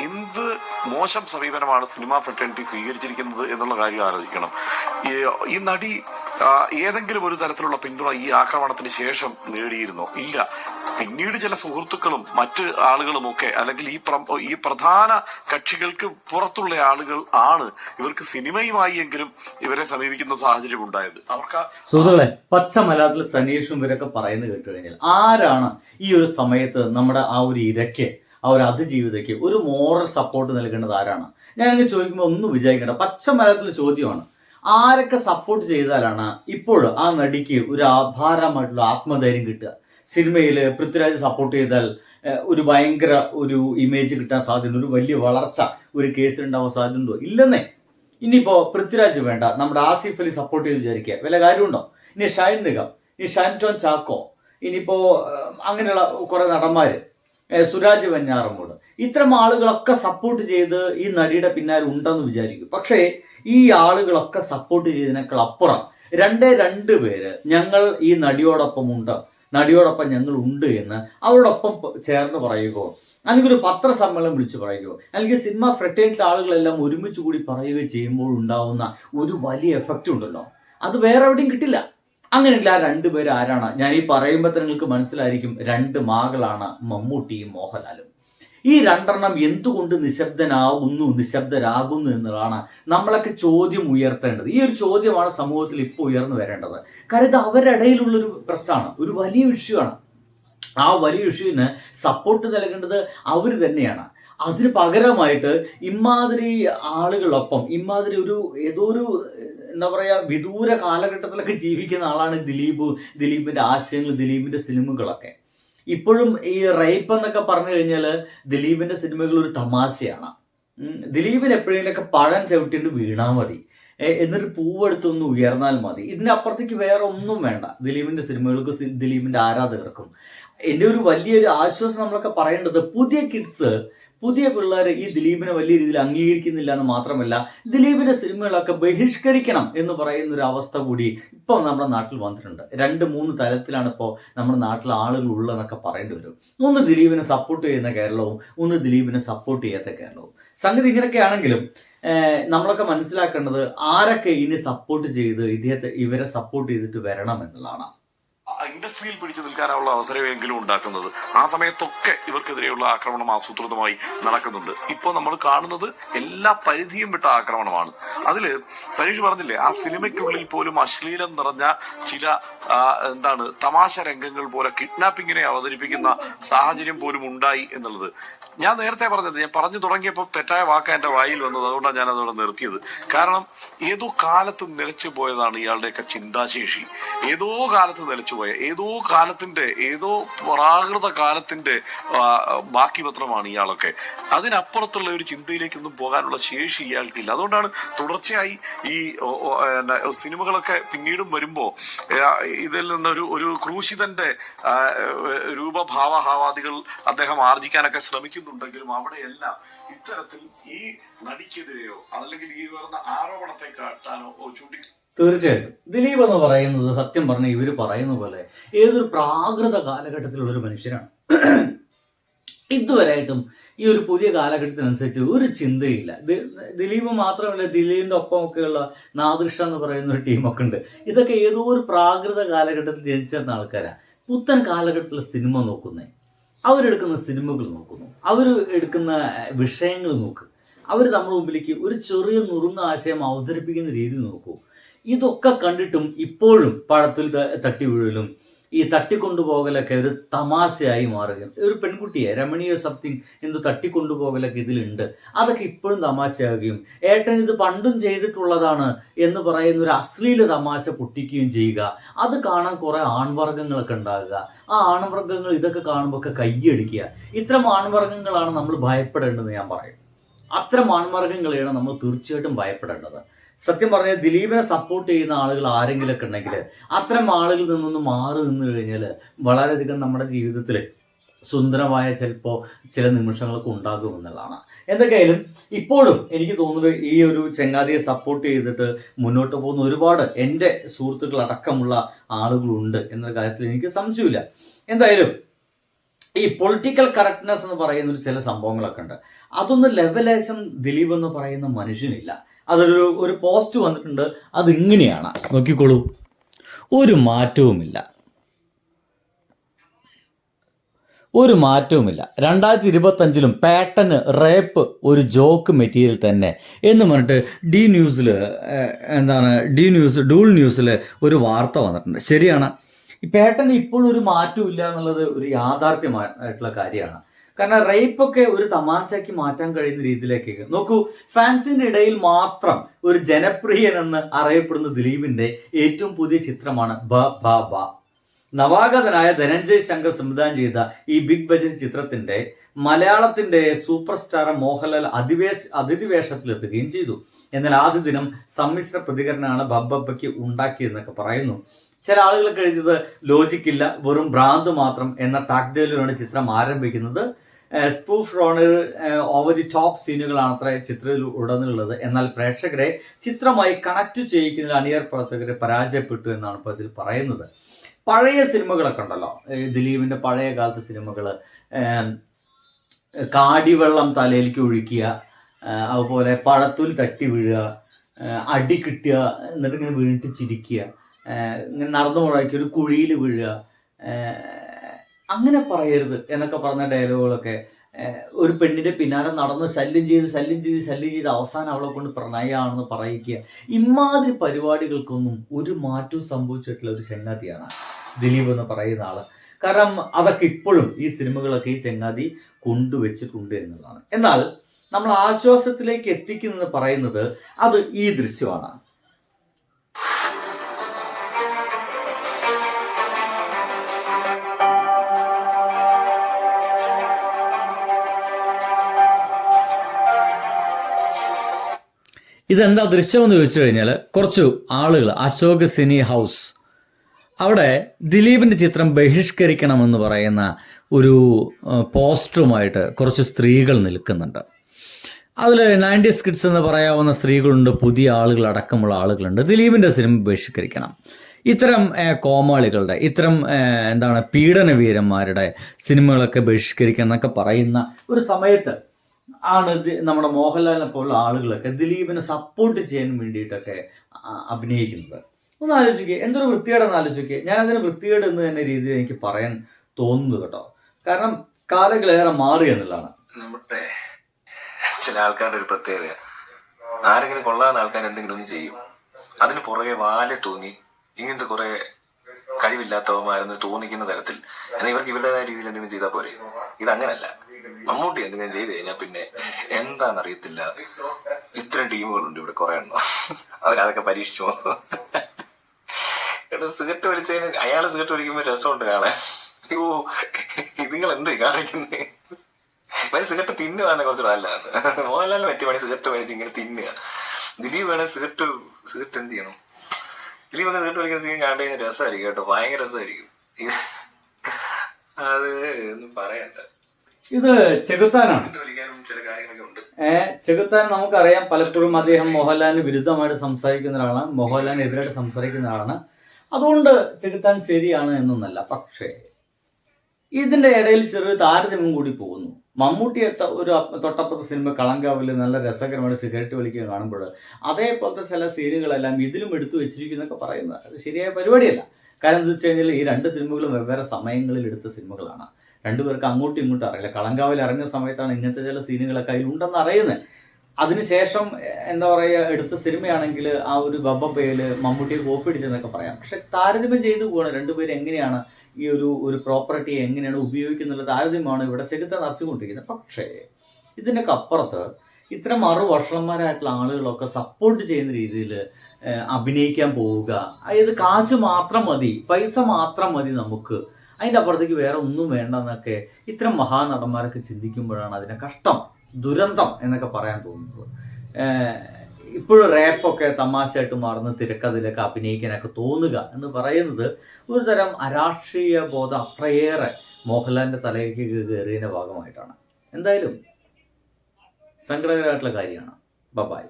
എന്ത് മോശം സമീപനമാണ് സിനിമാ ഫ്രട്ടേണിറ്റി സ്വീകരിച്ചിരിക്കുന്നത് എന്നുള്ള കാര്യം ആലോചിക്കണം. ഈ- നടി ഏതെങ്കിലും ഒരു തരത്തിലുള്ള പിന്തുണ ഈ ആക്രമണത്തിന് ശേഷം നേടിയിരുന്നോ? ഇല്ല. പിന്നീട് ചില സുഹൃത്തുക്കളും മറ്റ് ആളുകളും ഒക്കെ അല്ലെങ്കിൽ ഈ ഈ പ്രധാന കക്ഷികൾക്ക് പുറത്തുള്ള ആളുകൾ ആണ് ഇവർക്ക് സിനിമയുമായി എങ്കിലും ഇവരെ സമീപിക്കുന്ന സാഹചര്യം ഉണ്ടായത്. അവർക്ക് സുഹൃത്തുക്കളെ പച്ച മലയാളത്തിൽ സനീഷും ഇവരൊക്കെ പറയുന്നത് കേട്ടു കഴിഞ്ഞാൽ ആരാണ് ഈ ഒരു സമയത്ത് നമ്മുടെ ആ ഒരു ഇരയ്ക്ക് ആ ഒരു അതിജീവിതയ്ക്ക് ഒരു മോറൽ സപ്പോർട്ട് നൽകേണ്ടത് ആരാണ്? ഞാൻ ഇങ്ങനെ ചോദിക്കുമ്പോൾ ഒന്നും വിചാരിക്കേണ്ട. പച്ച മലയാളത്തിൽ ചോദ്യമാണ്. ആരൊക്കെ സപ്പോർട്ട് ചെയ്താലാണ് ഇപ്പോൾ ആ നടിക്ക് ഒരു ആഭാരമായിട്ടുള്ള ആത്മധൈര്യം കിട്ടുക? സിനിമയിൽ പൃഥ്വിരാജ് സപ്പോർട്ട് ചെയ്താൽ ഒരു ഭയങ്കര ഒരു ഇമേജ് കിട്ടാൻ സാധ്യത ഒരു വലിയ വളർച്ച ഒരു കേസിൽ ഉണ്ടാവാൻ സാധ്യതയുണ്ടോ? ഇല്ലെന്നേ. ഇനിയിപ്പോ പൃഥ്വിരാജ് വേണ്ട. നമ്മുടെ ആസിഫ് അലി സപ്പോർട്ട് ചെയ്ത് വിചാരിക്കുക. വല്ല കാര്യമുണ്ടോ? ഇനി ഷൈൻ നിഗം ഇനി ഷൈൻ ടോൺ ചാക്കോ ഇനിയിപ്പോ അങ്ങനെയുള്ള കുറെ നടന്മാര്. സുരാജ് വെഞ്ഞാറമ്മൂട് ഇത്തരം ആളുകളൊക്കെ സപ്പോർട്ട് ചെയ്ത് ഈ നടിയുടെ പിന്നാലെ ഉണ്ടെന്ന് വിചാരിക്കും. പക്ഷേ ഈ ആളുകളൊക്കെ സപ്പോർട്ട് ചെയ്തതിനേക്കാൾ അപ്പുറം രണ്ടേ രണ്ട് പേര് ഞങ്ങൾ ഈ നടിയോടൊപ്പം ഉണ്ട് നടിയോടൊപ്പം ഞങ്ങൾ ഉണ്ട് എന്ന് അവരോടൊപ്പം ചേർന്ന് പറയുകയോ അല്ലെങ്കിൽ ഒരു പത്രസമ്മേളനം വിളിച്ചു പറയുകയോ അല്ലെങ്കിൽ സിനിമ ഫ്രട്ടേറ്റിലെ ആളുകളെല്ലാം ഒരുമിച്ച് കൂടി പറയുകയോ ചെയ്യുമ്പോൾ ഉണ്ടാവുന്ന ഒരു വലിയ എഫക്റ്റ് ഉണ്ടല്ലോ. അത് വേറെ എവിടെയും കിട്ടില്ല. അങ്ങനെയല്ല ആ രണ്ടുപേര് ആരാണ്? ഞാൻ ഈ പറയുമ്പോൾ തന്നെ നിങ്ങൾക്ക് മനസ്സിലായിരിക്കും രണ്ട് മാകളാണ് മമ്മൂട്ടിയും മോഹൻലാലും. ഈ രണ്ടെണ്ണം എന്തുകൊണ്ട് നിശബ്ദനാകുന്നു നിശബ്ദരാകുന്നു എന്നതാണ് നമ്മളൊക്കെ ചോദ്യം ഉയർത്തേണ്ടത്. ഈ ഒരു ചോദ്യമാണ് സമൂഹത്തിൽ ഇപ്പോൾ ഉയർന്നു വരേണ്ടത്. കാര്യം ഇത് അവരിടയിലുള്ളൊരു പ്രശ്നമാണ് ഒരു വലിയ വിഷയമാണ് ആ വലിയ ഇഷ്യൂവിന് സപ്പോർട്ട് നൽകേണ്ടത് അവർ തന്നെയാണ്. അതിന് പകരമായിട്ട് ഇമാതിരി ആളുകളൊപ്പം ഇമാതിരി ഒരു ഏതോ ഒരു എന്താ പറയാ വിദൂര കാലഘട്ടത്തിലൊക്കെ ജീവിക്കുന്ന ആളാണ് ദിലീപ് ദിലീപിന്റെ ആശയങ്ങൾ ദിലീപിന്റെ സിനിമകളൊക്കെ. ഇപ്പോഴും ഈ റേപ്പ് എന്നൊക്കെ പറഞ്ഞു കഴിഞ്ഞാൽ ദിലീപിന്റെ സിനിമകൾ ഒരു തമാശയാണ്. ദിലീപിന് എപ്പോഴെങ്കിലൊക്കെ പഴം ചവിട്ടിയിട്ട് വീണാ മതി. എന്നിട്ട് പൂവെടുത്തൊന്ന് ഉയർന്നാൽ മതി. ഇതിനപ്പുറത്തേക്ക് വേറെ ഒന്നും വേണ്ട. ദിലീപിന്റെ സിനിമകൾക്ക് ദിലീപിന്റെ ആരാധകർക്കും. എന്റെ ഒരു വലിയൊരു ആശ്വാസം നമ്മളൊക്കെ പറയേണ്ടത് പുതിയ കിഡ്സ് പുതിയ പിള്ളേർ ഈ ദിലീപിനെ വലിയ രീതിയിൽ അംഗീകരിക്കുന്നില്ല എന്ന് മാത്രമല്ല ദിലീപിന്റെ സിനിമകളൊക്കെ ബഹിഷ്കരിക്കണം എന്ന് പറയുന്ന ഒരു അവസ്ഥ കൂടി ഇപ്പം നമ്മുടെ നാട്ടിൽ വന്നിട്ടുണ്ട്. രണ്ട് മൂന്ന് തലത്തിലാണ് ഇപ്പോൾ നമ്മുടെ നാട്ടിലെ ആളുകൾ ഉള്ളതെന്നൊക്കെ പറയേണ്ടി വരും. ഒന്ന് ദിലീപിനെ സപ്പോർട്ട് ചെയ്യുന്ന കേരളവും ഒന്ന് ദിലീപിനെ സപ്പോർട്ട് ചെയ്യാത്ത കേരളവും. സംഗതി ഇങ്ങനെയൊക്കെ ആണെങ്കിലും നമ്മളൊക്കെ മനസ്സിലാക്കേണ്ടത് ആരൊക്കെ ഇനി സപ്പോർട്ട് ചെയ്ത് ഇദ്ദേഹത്തെ ഇവരെ സപ്പോർട്ട് ചെയ്തിട്ട് വരണം എന്നുള്ളതാണ്. ഇൻഡസ്ട്രിയിൽ പിടിച്ചു നിൽക്കാനുള്ള അവസരമെങ്കിലും ഉണ്ടാക്കുന്നത്. ആ സമയത്തൊക്കെ ഇവർക്കെതിരെയുള്ള ആക്രമണം ആസൂത്രിതമായി നടക്കുന്നുണ്ട്. ഇപ്പോൾ നമ്മൾ കാണുന്നത് എല്ലാ പരിധിയും വിട്ട ആക്രമണമാണ്. അതിൽ സനീഷ് പറഞ്ഞില്ലേ ആ സിനിമയ്ക്കുള്ളിൽ പോലും അശ്ലീലം നിറഞ്ഞ ചില എന്താണ് തമാശ രംഗങ്ങൾ പോലെ കിഡ്നാപ്പിങ്ങിനെ അവതരിപ്പിക്കുന്ന സാഹചര്യം പോലും ഉണ്ടായി എന്നുള്ളത്. ഞാൻ നേരത്തെ പറഞ്ഞത് ഞാൻ പറഞ്ഞു തുടങ്ങിയപ്പോൾ തെറ്റായ വാക്ക് എന്റെ വായിൽ വന്നത്. അതുകൊണ്ടാണ് ഞാൻ അതോടെ നിർത്തിയത്. കാരണം ഏതോ കാലത്ത് നിലച്ചു പോയതാണ് ഇയാളുടെയൊക്കെ ചിന്താശേഷി. ഏതോ കാലത്ത് നിലച്ചു പോയ ഏതോ കാലത്തിന്റെ ഏതോ പ്രാകൃത കാലത്തിന്റെ ബാക്കി പത്രമാണ് ഇയാളൊക്കെ. അതിനപ്പുറത്തുള്ള ഒരു ചിന്തയിലേക്കൊന്നും പോകാനുള്ള ശേഷി ഇയാൾക്കില്ല. അതുകൊണ്ടാണ് തുടർച്ചയായി ഈ സിനിമകളൊക്കെ പിന്നീടും വരുമ്പോ ഇതിൽ നിന്നൊരു ഒരു ക്രൂശിതന്റെ രൂപഭാവഹാവാദികൾ അദ്ദേഹം ആർജിക്കാനൊക്കെ ശ്രമിക്കുന്നുണ്ടെങ്കിലും അവിടെയെല്ലാം ഇത്തരത്തിൽ ഈ നടിക്കെതിരെയോ അല്ലെങ്കിൽ ഈ ഉയർന്ന ആരോപണത്തെ കാട്ടാനോ ചൂണ്ടി തീർച്ചയായിട്ടും. ദിലീപ് എന്ന് പറയുന്നത് സത്യം പറഞ്ഞ ഇവർ പറയുന്ന പോലെ ഏതൊരു പ്രാകൃത കാലഘട്ടത്തിലുള്ള ഒരു മനുഷ്യനാണ്. ഇതുവരെയായിട്ടും ഈ ഒരു പുതിയ കാലഘട്ടത്തിനനുസരിച്ച് ഒരു ചിന്തയില്ല. ദിലീപ് മാത്രമല്ല ദിലീപിന്റെ ഒപ്പമൊക്കെയുള്ള നാദൃഷ എന്ന് പറയുന്ന ഒരു ടീമൊക്കെ ഉണ്ട്. ഇതൊക്കെ ഏതോ ഒരു പ്രാകൃത കാലഘട്ടത്തിൽ ജനിച്ചിരുന്ന ആൾക്കാരാണ് പുത്തൻ കാലഘട്ടത്തിലെ സിനിമ നോക്കുന്നേ. അവരെടുക്കുന്ന സിനിമകൾ നോക്കുന്നു. അവർ എടുക്കുന്ന വിഷയങ്ങൾ നോക്ക്. അവർ നമ്മുടെ മുമ്പിലേക്ക് ഒരു ചെറിയ നുറുങ്ങ ആശയം അവതരിപ്പിക്കുന്ന രീതി നോക്കൂ. ഇതൊക്കെ കണ്ടിട്ടും ഇപ്പോഴും പഴത്തിൽ തട്ടി വീഴലും ഈ തട്ടിക്കൊണ്ടുപോകലൊക്കെ ഒരു തമാശയായി മാറുകയാണ്. ഒരു പെൺകുട്ടിയെ രമണീയ സംതിങ് എന്ത് തട്ടിക്കൊണ്ടുപോകലൊക്കെ ഇതിലുണ്ട്. അതൊക്കെ ഇപ്പോഴും തമാശയാവുകയും ഏട്ടൻ ഇത് പണ്ടും ചെയ്തിട്ടുള്ളതാണ് എന്ന് പറയുന്ന ഒരു അശ്ലീല തമാശ പൊട്ടിക്കുകയും ചെയ്യുക. അത് കാണാൻ കുറെ ആൺവർഗങ്ങളൊക്കെ ഉണ്ടാകുക. ആ ആൺവർഗങ്ങൾ ഇതൊക്കെ കാണുമ്പോൾ ഒക്കെ കയ്യടിക്കുക ഇത്തരം ആൺവർഗങ്ങളാണ് നമ്മൾ ഭയപ്പെടേണ്ടത് ഞാൻ പറയും. അത്തരം ആൺവർഗങ്ങളെയാണ് നമ്മൾ തീർച്ചയായിട്ടും ഭയപ്പെടേണ്ടത്. സത്യം പറഞ്ഞാൽ ദിലീപിനെ സപ്പോർട്ട് ചെയ്യുന്ന ആളുകൾ ആരെങ്കിലൊക്കെ ഉണ്ടെങ്കിൽ അത്തരം ആളുകളിൽ നിന്നൊന്ന് മാറി നിന്ന് കഴിഞ്ഞാൽ വളരെയധികം നമ്മുടെ ജീവിതത്തിൽ സുന്ദരമായ ചിലപ്പോൾ ചില നിമിഷങ്ങളൊക്കെ ഉണ്ടാകും എന്നുള്ളതാണ്. എന്തൊക്കെയായാലും ഇപ്പോഴും എനിക്ക് തോന്നുന്നത് ഈ ഒരു ചെങ്ങാതിയെ സപ്പോർട്ട് ചെയ്തിട്ട് മുന്നോട്ട് പോകുന്ന ഒരുപാട് എന്റെ സുഹൃത്തുക്കൾ അടക്കമുള്ള ആളുകളുണ്ട് എന്ന കാര്യത്തിൽ എനിക്ക് സംശയമില്ല. എന്തായാലും ഈ പൊളിറ്റിക്കൽ കറക്റ്റ്നെസ് എന്ന് പറയുന്ന ഒരു ചില സംഭവങ്ങളൊക്കെ ഉണ്ട്. അതൊന്ന് ലെവലേശം ദിലീപ് എന്ന് പറയുന്ന മനുഷ്യനില്ല. അതൊരു ഒരു പോസ്റ്റ് വന്നിട്ടുണ്ട്. അത് ഇങ്ങനെയാണ് നോക്കിക്കോളൂ. ഒരു മാറ്റവുമില്ല. ഒരു മാറ്റവുമില്ല. രണ്ടായിരത്തി ഇരുപത്തഞ്ചിലും പാറ്റന് റേപ്പ് ഒരു ജോക്ക് മെറ്റീരിയൽ തന്നെ. എന്ന് പറഞ്ഞിട്ട് ഡി ന്യൂസിൽ എന്താണ് ഡി ന്യൂസ് ഡൂൾ ന്യൂസിൽ ഒരു വാർത്ത വന്നിട്ടുണ്ട്. ശരിയാണ്. ഈ പാറ്റന് ഇപ്പോഴും ഒരു മാറ്റവും ഇല്ല എന്നുള്ളത് ഒരു യാഥാർത്ഥ്യമായിട്ടുള്ള കാര്യമാണ്. കാരണം റേപ്പൊക്കെ ഒരു തമാശയാക്കി മാറ്റാൻ കഴിയുന്ന രീതിയിലേക്ക് നോക്കൂ ഫാൻസിന്റെ ഇടയിൽ മാത്രം ഒരു ജനപ്രിയൻ എന്ന് അറിയപ്പെടുന്ന ദിലീപിന്റെ ഏറ്റവും പുതിയ ചിത്രമാണ് ബ ബ ബ. നവാഗതനായ ധനഞ്ജയ് ശങ്കർ സംവിധാനം ചെയ്ത ഈ ബിഗ് ബജറ്റ് ചിത്രത്തിന്റെ മലയാളത്തിന്റെ സൂപ്പർ സ്റ്റാർ മോഹൻലാൽ അതിവേശ അതിഥി വേഷത്തിലെത്തുകയും ചെയ്തു. എന്നാൽ ആദ്യ ദിനം സമ്മിശ്ര പ്രതികരണമാണ് ബബ്ബയ്ക്ക് ഉണ്ടാക്കിയതെന്നൊക്കെ പറയുന്നു. ചില ആളുകളൊക്കെ എഴുതിയത് ലോജിക്കില്ല വെറും ഭ്രാന്ത് മാത്രം എന്ന ടാക്ടയിലാണ് ചിത്രം ആരംഭിക്കുന്നത്. സ്പൂഫ് റോണർ ഓവർ ദി ടോപ്പ് സീനുകളാണ് അത്ര ചിത്രത്തിൽ ഉടനുള്ളത് എന്നാൽ പ്രേക്ഷകരെ ചിത്രമായി കണക്ട് ചെയ്യിക്കുന്നതിൽ അണിയർ പ്രവർത്തകരെ പരാജയപ്പെട്ടു എന്നാണ് ഇപ്പോൾ ഇതിൽ പറയുന്നത്. പഴയ സിനിമകളൊക്കെ ഉണ്ടല്ലോ. ദിലീപിന്റെ പഴയ കാലത്തെ സിനിമകൾ കാടിവെള്ളം തലയിലേക്ക് ഒഴിക്കുക അതുപോലെ പഴത്തൂൽ തട്ടി വീഴുക അടി കിട്ടുക എന്നിട്ട് ഇങ്ങനെ വീണിട്ട് ചിരിക്കുക. ഇങ്ങനെ നടന്നു മുഴക്കി ഒരു കുഴിയിൽ വീഴുക. അങ്ങനെ പറയരുത് എന്നൊക്കെ പറഞ്ഞ ഡയലോഗുകളൊക്കെ ഒരു പെണ്ണിന്റെ പിന്നാലെ നടന്ന് ശല്യം ചെയ്ത് ശല്യം ചെയ്ത് ശല്യം ചെയ്ത് അവസാനം അവളെ കൊണ്ട് പ്രണയമാണെന്ന് പറയിക്കുക. ഇമാതിരി പരിപാടികൾക്കൊന്നും ഒരു മാറ്റവും സംഭവിച്ചിട്ടുള്ള ഒരു ചങ്ങാതിയാണ് ദിലീപ് എന്ന് പറയുന്ന ആൾ. കാരണം അതൊക്കെ ഇപ്പോഴും ഈ സിനിമകളൊക്കെ ഈ ചങ്ങാതി കൊണ്ടുവച്ചിട്ടുണ്ട് എന്നുള്ളതാണ്. എന്നാൽ നമ്മൾ ആശ്വാസത്തിലേക്ക് എത്തിക്കുന്നത് പറയുന്നത് അത് ഈ ദൃശ്യമാണ്. ഇതെന്താ ദൃശ്യമെന്ന് ചോദിച്ചു കഴിഞ്ഞാൽ കുറച്ച് ആളുകൾ അശോക് സിനി ഹൗസ്. അവിടെ ദിലീപിന്റെ ചിത്രം ബഹിഷ്കരിക്കണമെന്ന് പറയുന്ന ഒരു പോസ്റ്ററുമായിട്ട് കുറച്ച് സ്ത്രീകൾ നിൽക്കുന്നുണ്ട്. അതിൽ നയന്റീസ് കിഡ്സ് എന്ന് പറയാവുന്ന സ്ത്രീകളുണ്ട് പുതിയ ആളുകൾ അടക്കമുള്ള ആളുകളുണ്ട്. ദിലീപിന്റെ സിനിമ ബഹിഷ്കരിക്കണം. ഇത്തരം കോമാളികളുടെ ഇത്തരം എന്താണ് പീഡനവീരന്മാരുടെ സിനിമകളൊക്കെ ബഹിഷ്കരിക്കണം എന്നൊക്കെ പറയുന്ന ഒരു സമയത്ത് ആണ് നമ്മുടെ മോഹൻലാലിനെ പോലുള്ള ആളുകളൊക്കെ ദിലീപിനെ സപ്പോർട്ട് ചെയ്യാൻ വേണ്ടിയിട്ടൊക്കെ അഭിനയിക്കുന്നത്. ഒന്ന് ആലോചിക്കുക എന്തൊരു വൃത്തികേടെന്ന് ആലോചിക്കുക ഞാൻ അതിന് വൃത്തികേട് എന്ന് തന്നെ രീതിയിൽ എനിക്ക് പറയാൻ തോന്നുന്നു കേട്ടോ. കാരണം കാലങ്ങളേറെ മാറി എന്നുള്ളതാണ്. നമ്മുടെ ചില ആൾക്കാരുടെ ഒരു പ്രത്യേകത. ആരെങ്കിലും കൊള്ളാവുന്ന ആൾക്കാർ എന്തെങ്കിലും ഒന്ന് ചെയ്യും. അതിന് പുറകെ വാലെ തൂങ്ങി ഇങ്ങനത്തെ കുറെ കഴിവില്ലാത്തവന്മാരെന്ന് തോന്നിക്കുന്ന തരത്തിൽ ഇവർക്ക് ഇവരുടേതായ രീതിയിൽ എന്തെങ്കിലും ചെയ്താൽ പോരെ? ഇതങ്ങനല്ല മമ്മൂട്ടി എന്തെങ്കിലും ചെയ്ത് കഴിഞ്ഞാൽ പിന്നെ എന്താണെന്നറിയത്തില്ല ഇത്രയും ടീമുകളുണ്ട് ഇവിടെ കുറെ എണ്ണം. അവരതൊക്കെ പരീക്ഷിച്ചു എടാ സിഗരറ്റ് വലിച്ചതിന് അയാൾ സിഗരറ്റ് വലിക്കുമ്പോൾ രസമുണ്ട് കാണാൻ. ഓ നിങ്ങൾ എന്ത് കാണിക്കുന്നേ? ഇവർ സിഗരറ്റ് തിന്നുവാന്ന് കുറച്ച് നല്ലതാണ് മോഹൻലാലിന് പറ്റിയ പണി സിഗരറ്റ് മേടിച്ച് ഇങ്ങനെ തിന്നുക. ദിലീപ് വേണേ സിഗരറ്റ് സിഗരറ്റ് എന്ത് ചെയ്യണം? ദിലീപ് അങ്ങനെ സിഗരറ്റ് വലിക്കുന്ന സീൻ കണ്ടു കഴിഞ്ഞാൽ രസമായിരിക്കും കേട്ടോ. ഭയങ്കര രസമായിരിക്കും. അത് ഒന്നും പറയണ്ട. ഇത് ചെകുത്താനാണ്. ഏഹ് ചെകുത്താൻ നമുക്കറിയാം പലപ്പോഴും അദ്ദേഹം മോഹൻലാലിന് വിരുദ്ധമായിട്ട് സംസാരിക്കുന്ന ഒരാളാണ്. മോഹൻലാലിനെതിരായിട്ട് സംസാരിക്കുന്ന ആളാണ് അതുകൊണ്ട് ചെകുത്താൻ ശരിയാണ് എന്നൊന്നല്ല. പക്ഷേ ഇതിന്റെ ഇടയിൽ ചെറിയ താരതമ്യം കൂടി പോകുന്നു. മമ്മൂട്ടി എത്ത ഒരു തൊട്ടപ്പുറത്തെ സിനിമ കളങ്കാവിൽ നല്ല രസകരമായിട്ട് സിഗരറ്റ് വലിക്കുക കാണുമ്പോൾ അതേപോലത്തെ ചില സീനുകളെല്ലാം ഇതിലും എടുത്തു വെച്ചിരിക്കുന്നൊക്കെ പറയുന്നത്. അത് ശരിയായ പരിപാടിയല്ല. കാരണം എന്താ വെച്ച് കഴിഞ്ഞാൽ ഈ രണ്ട് സിനിമകളും വെവ്വേറെ സമയങ്ങളിൽ എടുത്ത സിനിമകളാണ്. രണ്ടുപേർക്ക് അങ്ങോട്ടും ഇങ്ങോട്ടും അറിയില്ല. കളങ്കാവിൽ ഇറങ്ങിയ സമയത്താണ് ഇങ്ങനത്തെ ചില സീനുകളൊക്കെ അതിലുണ്ടെന്ന് അറിയുന്നത്. അതിനുശേഷം എന്താ പറയുക എടുത്ത സിനിമയാണെങ്കിൽ ആ ഒരു ബബ്ബപ്പയിൽ മമ്മൂട്ടിയെ കോപ്പിടിച്ചെന്നൊക്കെ പറയാം. പക്ഷെ താരതമ്യം ചെയ്തു പോകണം രണ്ടുപേരും എങ്ങനെയാണ് ഈ ഒരു ഒരു പ്രോപ്പർട്ടിയെ എങ്ങനെയാണ് ഉപയോഗിക്കുന്നുള്ള താരതമ്യമാണ് ഇവിടെ ചെകുത്ത നടത്തിക്കൊണ്ടിരിക്കുന്നത്. പക്ഷേ ഇതിന്റെയൊക്കെ അപ്പുറത്ത് ഇത്ര അറു വർഷന്മാരായിട്ടുള്ള ആളുകളൊക്കെ സപ്പോർട്ട് ചെയ്യുന്ന രീതിയിൽ അഭിനയിക്കാൻ പോവുക. അതായത് കാശ് മാത്രം മതി പൈസ മാത്രം മതി നമുക്ക് അതിന്റെ അപ്പുറത്തേക്ക് വേറെ ഒന്നും വേണ്ട എന്നൊക്കെ ഇത്തരം മഹാനടന്മാരൊക്കെ ചിന്തിക്കുമ്പോഴാണ് അതിനെ കഷ്ടം ദുരന്തം എന്നൊക്കെ പറയാൻ തോന്നുന്നത്. ഇപ്പോഴും റാപ്പൊക്കെ തമാശയായിട്ട് മാറുന്ന തിരക്കഥയിലൊക്കെ അഭിനയിക്കാനൊക്കെ തോന്നുക എന്ന് പറയുന്നത് ഒരു തരം അരാഷ്ട്രീയ ബോധം അത്രയേറെ മോഹൻലാലിന്റെ തലയിലേക്ക് കയറിയതിന്റെ ഭാഗമായിട്ടാണ്. എന്തായാലും സങ്കടകരമായിട്ടുള്ള കാര്യമാണ്. ബബായ്